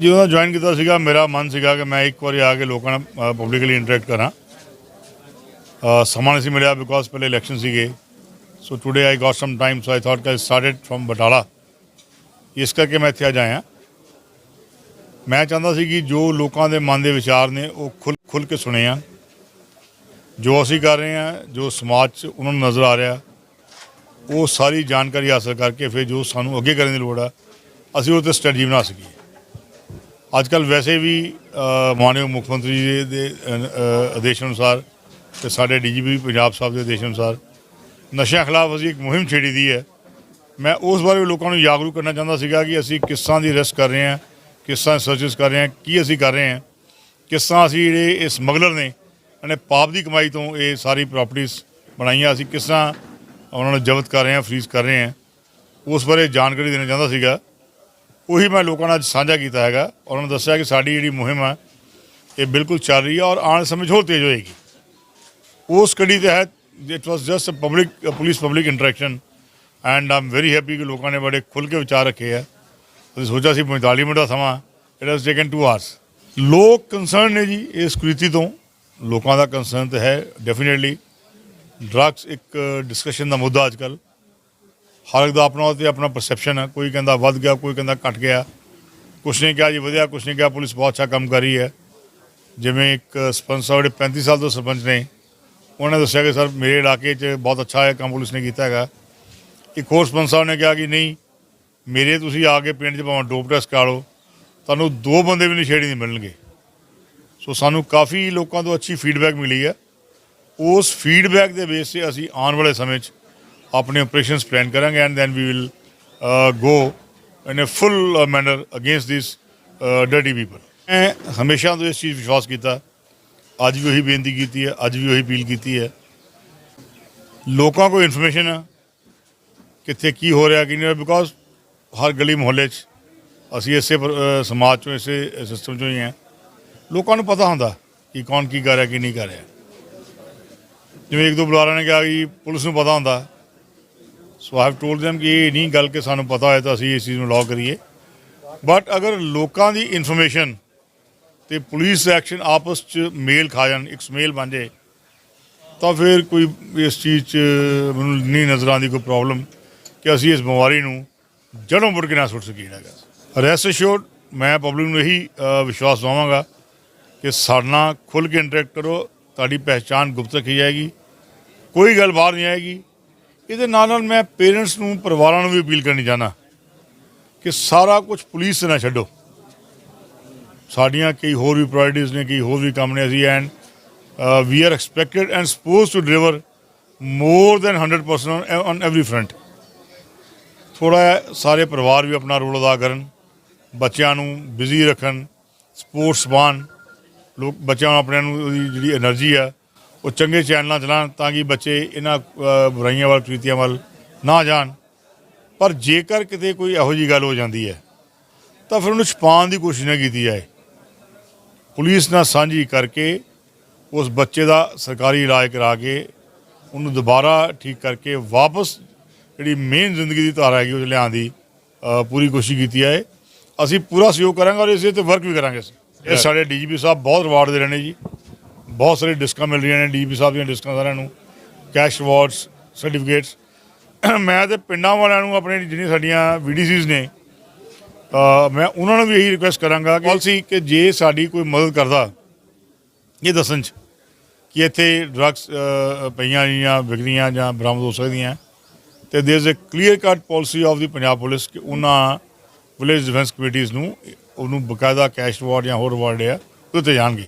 ਜਦੋਂ ਜੁਆਇਨ ਕੀਤਾ ਸੀਗਾ, ਮੇਰਾ ਮਨ ਸੀਗਾ ਕਿ ਮੈਂ ਇੱਕ ਵਾਰੀ ਆ ਕੇ ਲੋਕਾਂ ਨਾਲ ਪਬਲਿਕਲੀ ਇੰਟਰੈਕਟ ਕਰਾਂ। ਸਮਾਂ ਨਹੀਂ ਸੀ ਮਿਲਿਆ ਬਿਕੋਜ਼ ਪਹਿਲੇ ਇਲੈਕਸ਼ਨ ਸੀਗੇ। So today I got some time so I thought ਕਿ ਸਟਾਰਟਡ ਫਰਮ ਬਟਾਲਾ ਇਸ ਕਰਕੇ ਮੈਂ ਇੱਥੇ ਅੱਜ ਆਇਆ। ਮੈਂ ਚਾਹੁੰਦਾ ਸੀ ਕਿ ਜੋ ਲੋਕਾਂ ਦੇ ਮਨ ਦੇ ਵਿਚਾਰ ਨੇ, ਉਹ ਖੁੱਲ ਖੁੱਲ ਕੇ ਸੁਣੇ ਆ। ਜੋ ਅਸੀਂ ਕਰ ਰਹੇ ਹਾਂ ਜੋ ਸਮਾਜ 'ਚ ਉਹਨਾਂ ਨੂੰ ਨਜ਼ਰ ਆ ਰਿਹਾ, ਉਹ ਸਾਰੀ ਜਾਣਕਾਰੀ ਹਾਸਲ ਕਰਕੇ ਫਿਰ ਜੋ ਸਾਨੂੰ ਅੱਗੇ ਕਰਨ ਦੀ ਲੋੜ ਆ, ਅਸੀਂ ਉਹ ਤੇ ਸਟ੍ਰੈਟਜੀ ਬਣਾ ਸਕੀਏ। ਅੱਜ ਕੱਲ ਵੈਸੇ ਵੀ ਅ, ਮਾਨਯੋਗ ਮੁੱਖ ਮੰਤਰੀ ਦੇ ਆਦੇਸ਼ ਅਨੁਸਾਰ ਤੇ ਸਾਡੇ ਡੀਜੀਪੀ ਪੰਜਾਬ ਸਾਹਿਬ ਦੇ ਆਦੇਸ਼ ਅਨੁਸਾਰ ਨਸ਼ਿਆਂ ਖਿਲਾਫ ਅਸੀਂ ਇੱਕ ਮੁਹਿੰਮ ਛੇੜੀ ਦੀ ਹੈ। ਮੈਂ ਉਸ ਬਾਰੇ ਵੀ ਲੋਕਾਂ ਨੂੰ ਜਾਗਰੂਕ ਕਰਨਾ ਚਾਹੁੰਦਾ ਸੀਗਾ ਕਿ ਅਸੀਂ ਕਿਸ ਤਰ੍ਹਾਂ ਦੀ ਰੈਸਟ ਕਰ ਰਹੇ ਹਾਂ ਕਿਸ ਤਰ੍ਹਾਂ ਸਰਚਸ ਕਰ ਰਹੇ ਹਾਂ ਕੀ ਅਸੀਂ ਕਰ ਰਹੇ ਹਾਂ ਕਿਸ ਤਰ੍ਹਾਂ ਅਸੀਂ ਜਿਹੜੇ ਇਹ ਸਮਗਲਰ ਨੇ ਇਹਨੇ ਪਾਪ ਦੀ ਕਮਾਈ ਤੋਂ ਇਹ ਸਾਰੀ ਪ੍ਰਾਪਰਟੀਆਂ ਬਣਾਈਆਂ ਅਸੀਂ ਕਿਸ ਤਰ੍ਹਾਂ ਉਹਨਾਂ ਨੂੰ ਜ਼ਬਤ ਕਰ ਰਹੇ ਹਾਂ ਫਰੀਜ਼ ਕਰ ਰਹੇ ਹਾਂ ਉਸ ਬਾਰੇ ਜਾਣਕਾਰੀ ਦੇਣਾ ਚਾਹੁੰਦਾ ਸੀਗਾ। ਉਹੀ ਮੈਂ ਲੋਕਾਂ ਨਾਲ ਅੱਜ ਸਾਂਝਾ ਕੀਤਾ ਹੈਗਾ। ਉਹਨਾਂ ਨੂੰ ਦੱਸਿਆ ਕਿ ਸਾਡੀ ਜਿਹੜੀ ਮੁਹਿੰਮ ਹੈ ਇਹ ਬਿਲਕੁਲ ਚੱਲ ਰਹੀ ਹੈ ਔਰ ਆਉਣ ਸਮੇਂ 'ਚ ਹੋਰ ਤੇਜ਼ ਹੋਏਗੀ। ਉਸ ਕੜੀ ਤਹਿਤ it was just a public police public interaction and I'm very happy ਕਿ ਲੋਕਾਂ ਨੇ ਬੜੇ ਖੁੱਲ ਕੇ ਵਿਚਾਰ ਰੱਖੇ ਆ। ਅਸੀਂ ਸੋਚਿਆ ਸੀ 45 ਮਿੰਟ ਦਾ ਸਮਾਂ ਇਟ ਹੈਜ਼ ਟੇਕਨ 2 ਆਵਰਸ ਲੋਕ ਕੰਸਰਨ ਨੇ ਜੀ ਇਸ ਕੁਰੀਤੀ ਤੋਂ। ਲੋਕਾਂ ਦਾ ਕੰਸਰਨ ਤਾਂ ਹੈ ਡੈਫੀਨਿਟਲੀ ਡਰੱਗਸ ਇੱਕ ਡਿਸਕਸ਼ਨ ਦਾ ਮੁੱਦਾ ਅੱਜ ਕੱਲ੍ਹ। ਹਰ ਇੱਕ ਦਾ ਆਪਣਾ ਤੇ ਆਪਣਾ ਪਰਸੈਪਸ਼ਨ ਹੈ। ਕੋਈ ਕਹਿੰਦਾ ਵੱਧ ਗਿਆ, ਕੋਈ ਕਹਿੰਦਾ ਘਟ ਗਿਆ। ਕੁਛ ਨਹੀਂ ਕਿਹਾ ਜੀ ਵਧਿਆ, ਕੁਛ ਨਹੀਂ ਕਿਹਾ ਪੁਲਿਸ ਬਹੁਤ ਅੱਛਾ ਕੰਮ ਕਰ ਰਹੀ ਹੈ। ਜਿਵੇਂ ਇੱਕ ਸਰਪੰਚ ਸਾਹਿਬ ਜਿਹੜੇ 35 ਸਾਲ ਤੋਂ ਸਰਪੰਚ ਨੇ, ਉਹਨਾਂ ਨੇ ਦੱਸਿਆ ਕਿ ਸਰ ਮੇਰੇ ਇਲਾਕੇ 'ਚ ਬਹੁਤ ਅੱਛਾ ਹੈ ਕੰਮ ਪੁਲਿਸ ਨੇ ਕੀਤਾ ਹੈਗਾ। ਇੱਕ ਹੋਰ ਸਰਪੰਚ ਸਾਹਿਬ ਨੇ ਕਿਹਾ ਕਿ ਨਹੀਂ, ਮੇਰੇ ਤੁਸੀਂ ਆ ਕੇ ਪਿੰਡ 'ਚ ਭਾਵੇਂ ਡੋਪ ਟੈਸਟ ਕਰਾ ਲਓ, ਤੁਹਾਨੂੰ ਦੋ ਬੰਦੇ ਵੀ ਨਸ਼ੇੜੀ ਨਹੀਂ ਮਿਲਣਗੇ। ਸੋ ਸਾਨੂੰ ਕਾਫੀ ਲੋਕਾਂ ਤੋਂ ਅੱਛੀ ਫੀਡਬੈਕ ਮਿਲੀ ਹੈ। ਉਸ ਫੀਡਬੈਕ ਦੇ ਬੇਸ ਤੇ ਅਸੀਂ ਆਉਣ ਵਾਲੇ ਸਮੇਂ 'ਚ ਆਪਣੇ ਆਪਰੇਸ਼ਨਸ ਪਲਾਨ ਕਰਾਂਗੇ and then we will go in a full manner against this dirty people ਮੈਂ ਹਮੇਸ਼ਾ ਤੋਂ ਇਸ ਚੀਜ਼ ਵਿਸ਼ਵਾਸ ਕੀਤਾ ਅੱਜ ਵੀ ਉਹੀ ਬੇਨਤੀ ਕੀਤੀ ਹੈ ਅੱਜ ਵੀ ਉਹੀ ਅਪੀਲ ਕੀਤੀ ਹੈ ਲੋਕਾਂ ਕੋਲ ਇਨਫੋਰਮੇਸ਼ਨ ਹੈ ਕਿੱਥੇ ਕੀ ਹੋ ਰਿਹਾ ਕੀ ਨਹੀਂ ਹੋ ਰਿਹਾ ਬਿਕੋਜ਼ ਹਰ ਗਲੀ ਮੁਹੱਲੇ 'ਚ ਅਸੀਂ ਇਸੇ ਪਰ- ਅਹ ਸਮਾਜ ਚੋਂ ਇਸੇ ਸਿਸਟਮ ਚੋਂ ਹੀ ਹਾਂ ਲੋਕਾਂ ਨੂੰ ਪਤਾ ਹੁੰਦਾ ਕਿ ਕੌਣ ਕੀ ਕਰ ਰਿਹਾ ਕੀ ਨਹੀਂ ਕਰ ਰਿਹਾ ਜਿਵੇਂ ਇੱਕ ਦੋ ਬੁਲਾਰਿਆਂ ਨੇ ਕਿਹਾ ਕਿ ਪੁਲਿਸ ਨੂੰ ਪਤਾ ਹੁੰਦਾ so I have told them ਕਿ ਇਹ ਨਹੀਂ ਗੱਲ ਕਿ ਸਾਨੂੰ ਪਤਾ ਹੋਇਆ ਤਾਂ ਅਸੀਂ ਇਸ ਚੀਜ਼ ਨੂੰ ਲਾਅ ਕਰੀਏ ਬਟ ਅਗਰ ਲੋਕਾਂ ਦੀ ਇਨਫੋਰਮੇਸ਼ਨ ਤੇ ਪੁਲਿਸ ਐਕਸ਼ਨ ਆਪਸ ਚ ਮੇਲ ਖਾ ਜਾਣ ਇੱਕ ਸਮੇਲ ਬਣ ਜਾਏ ਤਾਂ ਫਿਰ ਕੋਈ ਇਸ ਚੀਜ਼ 'ਚ ਮੈਨੂੰ ਨਹੀਂ ਨਜ਼ਰ ਆਉਂਦੀ ਕੋਈ ਪ੍ਰੋਬਲਮ ਕਿ ਅਸੀਂ ਇਸ ਬਿਮਾਰੀ ਨੂੰ ਜੜੋਂ ਮੁੜ ਕੇ ਨਾ ਸੁੱਟ ਸਕੀਏ ਹੈਗਾ ਰੈਸਟ ਅਸ਼ੋਰਡ ਮੈਂ ਪਬਲਿਕ ਨੂੰ ਇਹੀ ਵਿਸ਼ਵਾਸ ਦਵਾਵਾਂਗਾ ਕਿ ਸਾਡੇ ਨਾਲ ਖੁੱਲ੍ਹ ਕੇ ਇੰਟਰੈਕਟ ਕਰੋ ਤੁਹਾਡੀ ਪਹਿਚਾਣ ਗੁਪਤ ਰੱਖੀ ਜਾਏਗੀ ਕੋਈ ਗੱਲ ਬਾਹਰ ਨਹੀਂ ਆਏਗੀ ਇਹਦੇ ਨਾਲ ਨਾਲ ਮੈਂ ਪੇਰੈਂਟਸ ਨੂੰ, ਪਰਿਵਾਰਾਂ ਨੂੰ ਵੀ ਅਪੀਲ ਕਰਨੀ ਚਾਹਨਾ ਕਿ ਸਾਰਾ ਕੁਝ ਪੁਲਿਸ ਨਾ ਛੱਡੋ। ਸਾਡੀਆਂ ਕਈ ਹੋਰ ਵੀ ਪ੍ਰਾਇੋਰਟੀਜ਼ ਨੇ, ਕਈ ਹੋਰ ਵੀ ਕੰਮ ਨੇ ਅਸੀਂ and we are expected and supposed to deliver more than 100% on every front ਥੋੜਾ ਸਾਰੇ ਪਰਿਵਾਰ ਵੀ ਆਪਣਾ ਰੋਲ ਅਦਾ ਕਰਨ, ਬੱਚਿਆਂ ਨੂੰ ਬਿਜ਼ੀ ਰੱਖਣ ਸਪੋਰਟਸ ਬਾਨ ਲੋਕ, ਬੱਚਿਆਂ ਨੂੰ ਆਪਣੇ ਨੂੰ ਜਿਹੜੀ એનર્ਜੀ ਆ ਉਹ ਚੰਗੇ ਚੈਨਲਾਂ ਚਲਾਉਣ ਤਾਂ ਕਿ ਬੱਚੇ ਇਹਨਾਂ ਬੁਰਾਈਆਂ ਵੱਲ ਕ੍ਰਿਤੀਆਂ ਵੱਲ ਨਾ ਜਾਣ। ਪਰ ਜੇਕਰ ਕਿਤੇ ਕੋਈ ਇਹੋ ਜੀ ਗੱਲ ਹੋ ਜਾਂਦੀ ਹੈ ਤਾਂ ਫਿਰ ਉਹਨੂੰ ਛੁਪਾਉਣ ਦੀ ਕੋਸ਼ਿਸ਼ ਨਾ ਕੀਤੀ ਜਾਏ। ਪੁਲਿਸ ਨਾਲ ਸਾਂਝੀ ਕਰਕੇ ਉਸ ਬੱਚੇ ਦਾ ਸਰਕਾਰੀ ਇਲਾਜ ਕਰਾ ਕੇ ਉਹਨੂੰ ਦੁਬਾਰਾ ਠੀਕ ਕਰਕੇ ਵਾਪਸ ਜਿਹੜੀ ਮੇਨ ਜ਼ਿੰਦਗੀ ਦੀ ਧਾਰਾ ਹੈਗੀ ਉਹ ਲਿਆਉਣ ਦੀ ਪੂਰੀ ਕੋਸ਼ਿਸ਼ ਕੀਤੀ ਹੈ ਅਸੀਂ ਪੂਰਾ ਸਹਿਯੋਗ ਕਰਾਂਗੇ ਔਰ ਇਸੇ ਤੇ ਵਰਕ ਵੀ ਕਰਾਂਗੇ ਇਹ ਸਾਡੇ ਡੀਜੀਪੀ ਸਾਹਿਬ ਬਹੁਤ ਰਿਵਾਰਡ ਦੇ ਰਹੇ ਨੇ ਜੀ। ਬਹੁਤ ਸਾਰੇ ਡਿਸਕਾਂ ਮਿਲ ਰਹੀਆਂ ਨੇ ਡੀਜੀਪੀ ਸਾਹਿਬ ਦੀਆਂ ਡਿਸਕਾਂ ਸਾਰਿਆਂ ਨੂੰ, ਕੈਸ਼ ਅਵਾਰਡਸ ਸਰਟੀਫਿਕੇਟਸ ਮੈਂ ਤੇ ਪਿੰਡਾਂ ਵਾਲਿਆਂ ਨੂੰ ਆਪਣੇ ਜਿਹੜੀਆਂ ਸਾਡੀਆਂ ਵੀਡੀਸੀਜ਼ ਨੇ, ਤਾਂ ਮੈਂ ਉਹਨਾਂ ਨੂੰ ਵੀ ਇਹੀ ਰਿਕੁਐਸਟ ਕਰਾਂਗਾ ਕਿ ਪਾਲਿਸੀ ਕਿ ਜੇ ਸਾਡੀ ਕੋਈ ਮਦਦ ਕਰਦਾ, ਇਹ ਦੱਸਣ ਚ ਕਿ ਇੱਥੇ ਡਰੱਗਸ ਪਈਆਂ ਜਾਂ ਵਿਕਦੀਆਂ ਜਾਂ ਬਰਾਮਦ ਹੋ ਸਕਦੀਆਂ। ਤੇ there is a clear cut policy of the Punjab police ਕਿ ਉਹਨਾਂ ਵਿਲੇਜ ਡਿਫੈਂਸ ਕਮੇਟੀਆਂ ਨੂੰ, ਉਹਨੂੰ ਬਕਾਇਦਾ ਕੈਸ਼ ਰਿਵਾਰਡ ਜਾਂ ਹੋਰ ਰਿਵਾਰਡ ਆ, ਉਹਦੇ ਤੇ ਜਾਣਗੇ।